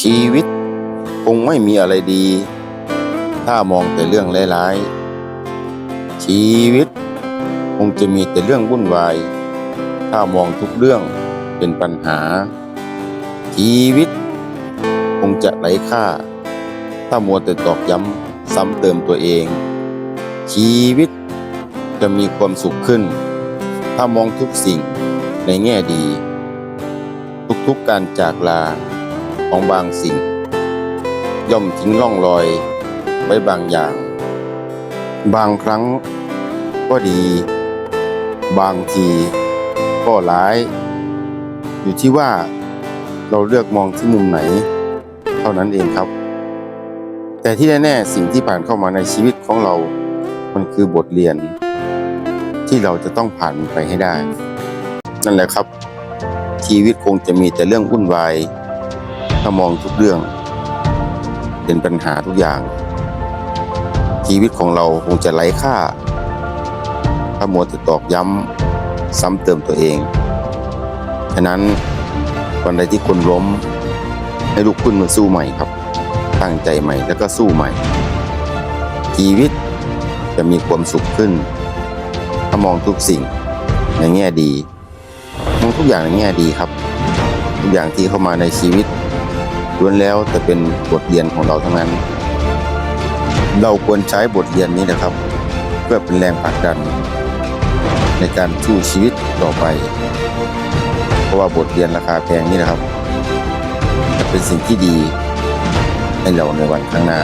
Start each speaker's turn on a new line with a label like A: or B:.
A: ชีวิตคงไม่มีอะไรดี ถ้ามองแต่เรื่องร้ายๆ ชีวิตคงจะมีแต่เรื่องวุ่นวาย ถ้ามองทุกเรื่องเป็นปัญหา ชีวิตคงจะไร้ค่า ถ้ามัวแต่ตอกย้ำซ้ำเติมตัวเอง ชีวิตจะมีความสุขขึ้น ถ้ามองทุกสิ่งในแง่ดี ทุกๆการจากลา ของบางสิ่ง ย่อมทิ้งร่องรอยไว้บางอย่าง บางครั้งก็ดี บางทีก็ร้าย อยู่ที่ว่าเราเลือกมองที่มุมไหน เท่านั้นเองครับ แต่ที่แน่ๆสิ่งที่ผ่านเข้ามาในชีวิตของเรา มันคือบทเรียน ที่เราจะต้องผ่านมันไปให้ได้ นั่นแหละครับ ชีวิตคงจะมีแต่เรื่องวุ่นวาย ถ้ามองทุกเรื่อง เป็นปัญหาทุกอย่าง ชีวิตของเราคงจะไร้ค่า ถ้ามัวแต่ตอกย้ำซ้ำเติมตัวเอง ฉะนั้นวันใดที่คนล้ม ให้ลุกขึ้นมาสู้ใหม่ครับ ตั้งใจใหม่แล้วก็สู้ใหม่ ชีวิตจะมีความสุขขึ้น ถ้ามองทุกสิ่งในแง่ดีมองทุกอย่างในแง่ดีครับ ทุกอย่างที่เข้ามาในชีวิต ล้วนแล้วแต่เป็นบทเรียนของเราทั้งนั้น เราควรใช้บทเรียนนี้นะครับ เพื่อเป็นแรงผลักดัน ในการสู้ชีวิตต่อไป เพราะว่าบทเรียนราคาแพงนี่นะครับ จะเป็นสิ่งที่ดีให้เราในวันข้างหน้า